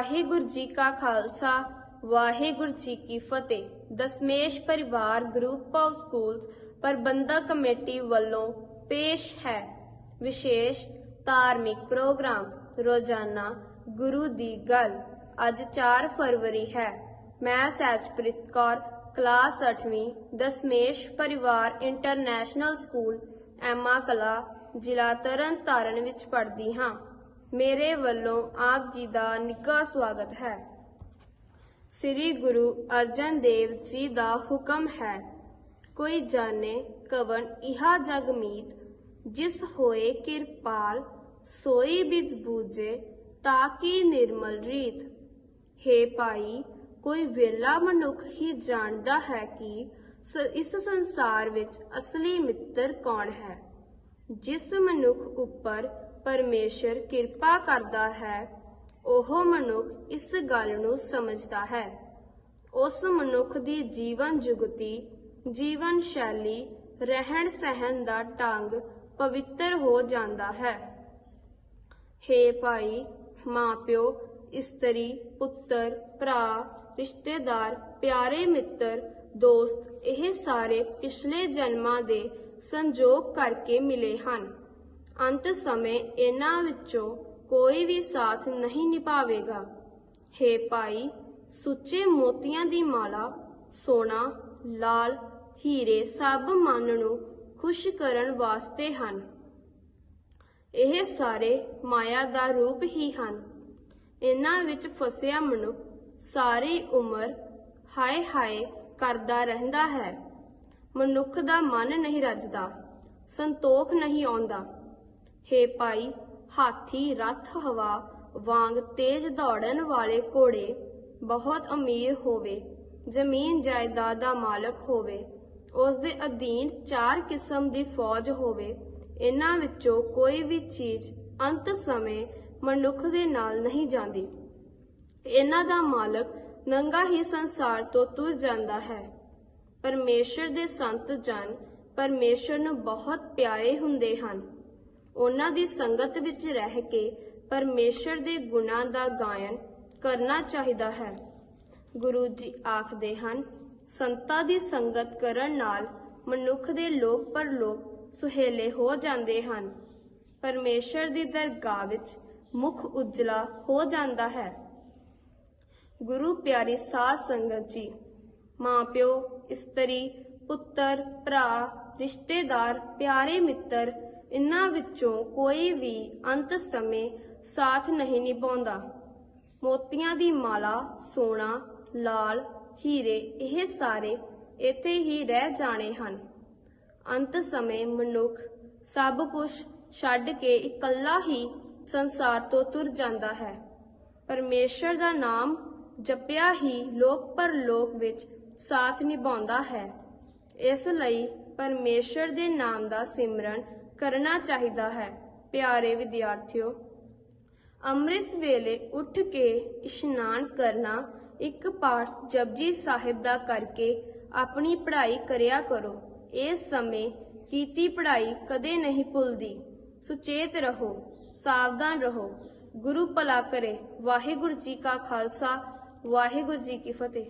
ਵਾਹਿਗੁਰੂ ਜੀ ਕਾ ਖਾਲਸਾ, ਵਾਹਿਗੁਰੂ ਜੀ ਕੀ ਫਤਿਹ। Dashmesh Parivar group of schools Parbandhak committee ਵੱਲੋਂ ਪੇਸ਼ ਹੈ। ਵਿਸ਼ੇਸ਼ ਧਾਰਮਿਕ ਪ੍ਰੋਗਰਾਮ, ਰੋਜ਼ਾਨਾ ਗੁਰੂ ਦੀ ਗੱਲ। ਅੱਜ 4 ਫਰਵਰੀ ਹੈ। ਮੈਂ ਸਹਿਜਪ੍ਰੀਤ ਕੌਰ, ਕਲਾਸ 8ਵੀਂ Dashmesh Parivar international school Emma ਕਲਾ ਜ਼ਿਲ੍ਹਾ ਤਰਨਤਾਰਨ ਵਿੱਚ ਪੜ੍ਹਦੀ ਹਾਂ। ਮੇਰੇ ਵੱਲੋਂ ਆਪ ਜੀ ਦਾ ਨਿੱਘਾ ਸਵਾਗਤ ਹੈ। ਸ੍ਰੀ ਗੁਰੂ ਅਰਜਨ ਦੇਵ ਜੀ ਦਾ ਹੁਕਮ ਹੈ, ਕੋਈ ਜਾਣੇ ਕਵਨ ਇਹਾ ਜਗ ਮੀਤ, ਜਿਸ ਹੋਏ ਕਿਰਪਾਲ ਸੋਈ ਬਿਦ ਬੂਝੇ ਤਾਕੀ ਨਿਰਮਲ ਰੀਤ। ਹੇ ਭਾਈ, ਕੋਈ ਵਿਰਲਾ ਮਨੁੱਖ ਹੀ ਜਾਣਦਾ ਹੈ ਕਿ ਇਸ ਸੰਸਾਰ ਵਿੱਚ ਅਸਲੀ ਮਿੱਤਰ ਕੌਣ ਹੈ? ਜਿਸ ਮਨੁੱਖ ਉੱਪਰ ਪਰਮੇਸ਼ਰ ਕਿਰਪਾ ਕਰਦਾ ਹੈ, ਉਹ ਮਨੁੱਖ ਇਸ ਗੱਲ ਨੂੰ ਸਮਝਦਾ ਹੈ। ਉਸ ਮਨੁੱਖ ਦੀ ਜੀਵਨ ਜੁਗਤੀ, ਜੀਵਨ ਸ਼ੈਲੀ, ਰਹਿਣ ਸਹਿਣ ਦਾ ਢੰਗ ਪਵਿੱਤਰ ਹੋ ਜਾਂਦਾ ਹੈ। ਹੇ ਭਾਈ, ਮਾਪਿਓ, ਇਸਤਰੀ, ਪੁੱਤਰ, ਭਰਾ, ਰਿਸ਼ਤੇਦਾਰ, ਪਿਆਰੇ ਮਿੱਤਰ, ਦੋਸਤ, ਇਹ ਸਾਰੇ ਪਿਛਲੇ ਜਨਮਾਂ ਦੇ ਸੰਜੋਗ ਕਰਕੇ ਮਿਲੇ ਹਨ। ਅੰਤ ਸਮੇਂ ਇਹਨਾਂ ਵਿੱਚੋਂ ਕੋਈ ਵੀ ਸਾਥ ਨਹੀਂ ਨਿਭਾਵੇਗਾ। ਹੇ ਭਾਈ, ਸੁੱਚੇ ਮੋਤੀਆਂ ਦੀ ਮਾਲਾ, ਸੋਨਾ, ਲਾਲ, ਹੀਰੇ ਸਭ ਮਨ ਨੂੰ ਖੁਸ਼ ਕਰਨ ਵਾਸਤੇ ਹਨ। ਇਹ ਸਾਰੇ ਮਾਇਆ ਦਾ ਰੂਪ ਹੀ ਹਨ। ਇਹਨਾਂ ਵਿੱਚ ਫਸਿਆ ਮਨੁੱਖ ਸਾਰੀ ਉਮਰ ਹਾਏ ਹਾਏ ਕਰਦਾ ਰਹਿੰਦਾ ਹੈ। ਮਨੁੱਖ ਦਾ ਮਨ ਨਹੀਂ ਰੱਜਦਾ, ਸੰਤੋਖ ਨਹੀਂ ਆਉਂਦਾ। ਹੇ ਭਾਈ, ਹਾਥੀ, ਰੱਥ, ਹਵਾ, ਵਾਂਗ ਤੇਜ਼ ਦੌੜਨ ਵਾਲੇ ਘੋੜੇ, ਬਹੁਤ ਅਮੀਰ ਹੋਵੇ, ਜ਼ਮੀਨ ਜਾਇਦਾਦ ਦਾ ਮਾਲਕ ਹੋਵੇ, ਉਸ ਦੇ ਅਧੀਨ ਚਾਰ ਕਿਸਮ ਦੀ ਫੌਜ ਹੋਵੇ, ਇਹਨਾਂ ਵਿੱਚੋਂ ਕੋਈ ਵੀ ਚੀਜ਼ ਅੰਤ ਸਮੇਂ ਮਨੁੱਖ ਦੇ ਨਾਲ ਨਹੀਂ ਜਾਂਦੀ। ਇਹਨਾਂ ਦਾ ਮਾਲਕ ਨੰਗਾ ਹੀ ਸੰਸਾਰ ਤੋਂ ਤੁਰ ਜਾਂਦਾ ਹੈ। ਪਰਮੇਸ਼ਰ ਦੇ ਸੰਤ ਜਨ ਪਰਮੇਸ਼ਰ ਨੂੰ ਬਹੁਤ ਪਿਆਰੇ ਹੁੰਦੇ ਹਨ। ਉਹਨਾਂ ਦੀ ਸੰਗਤ ਵਿੱਚ ਰਹਿ ਕੇ ਪਰਮੇਸ਼ਰ ਦੇ ਗੁਣਾਂ ਦਾ ਗਾਇਨ ਕਰਨਾ ਚਾਹੀਦਾ ਹੈ। ਗੁਰੂ ਜੀ ਆਖਦੇ ਹਨ, ਸੰਤਾਂ ਦੀ ਸੰਗਤ ਕਰਨ ਨਾਲ ਮਨੁੱਖ ਦੇ ਲੋਕ ਪਰਲੋਕ ਸੁਹੇਲੇ ਹੋ ਜਾਂਦੇ ਹਨ। ਪਰਮੇਸ਼ਰ ਦੀ ਦਰਗਾਹ ਵਿੱਚ ਮੁਖ ਉਜਲਾ ਹੋ ਜਾਂਦਾ ਹੈ। ਗੁਰੂ ਪਿਆਰੀ ਸਾਧ ਸੰਗਤ ਜੀ, ਮਾਪਿਓ, ਇਸਤਰੀ, ਪੁੱਤਰ, ਭਰਾ, ਰਿਸ਼ਤੇਦਾਰ, ਪਿਆਰੇ ਮਿੱਤਰ ਇਨ੍ਹਾਂ ਵਿੱਚੋਂ ਕੋਈ ਵੀ ਅੰਤ ਸਮੇਂ ਸਾਥ ਨਹੀਂ ਨਿਭਾਉਂਦਾ। ਮੋਤੀਆਂ ਦੀ ਮਾਲਾ, ਸੋਨਾ, ਲਾਲ, ਹੀਰੇ ਇਹ ਸਾਰੇ ਇੱਥੇ ਹੀ ਰਹਿ ਜਾਣੇ ਹਨ। ਅੰਤ ਸਮੇਂ ਮਨੁੱਖ ਸਭ ਕੁਝ ਛੱਡ ਕੇ ਇਕੱਲਾ ਹੀ ਸੰਸਾਰ ਤੋਂ ਤੁਰ ਜਾਂਦਾ ਹੈ। ਪਰਮੇਸ਼ਰ ਦਾ ਨਾਮ ਜਪਿਆ ਹੀ ਲੋਕ ਪਰਲੋਕ ਵਿੱਚ ਸਾਥ ਨਿਭਾਉਂਦਾ ਹੈ। ਇਸ ਲਈ ਪਰਮੇਸ਼ਰ ਦੇ ਨਾਮ ਦਾ ਸਿਮਰਨ ਕਰਨਾ ਚਾਹੀਦਾ ਹੈ। ਪਿਆਰੇ ਵਿਦਿਆਰਥੀਓ, ਅੰਮ੍ਰਿਤ ਵੇਲੇ ਉੱਠ ਕੇ ਇਸ਼ਨਾਨ ਕਰਨਾ ਇੱਕ ਪਾਠ ਜਪਜੀ ਸਾਹਿਬ ਦਾ ਕਰਕੇ ਆਪਣੀ ਪੜ੍ਹਾਈ ਕਰਿਆ ਕਰੋ। ਇਸ ਸਮੇਂ ਕੀਤੀ ਪੜ੍ਹਾਈ ਕਦੇ ਨਹੀਂ ਭੁੱਲਦੀ। ਸੁਚੇਤ ਰਹੋ, ਸਾਵਧਾਨ ਰਹੋ। ਗੁਰੂ ਭਲਾ ਕਰੇ। ਵਾਹਿਗੁਰੂ ਜੀ ਕਾ ਖਾਲਸਾ, ਵਾਹਿਗੁਰੂ ਜੀ ਕੀ ਫਤਿਹ।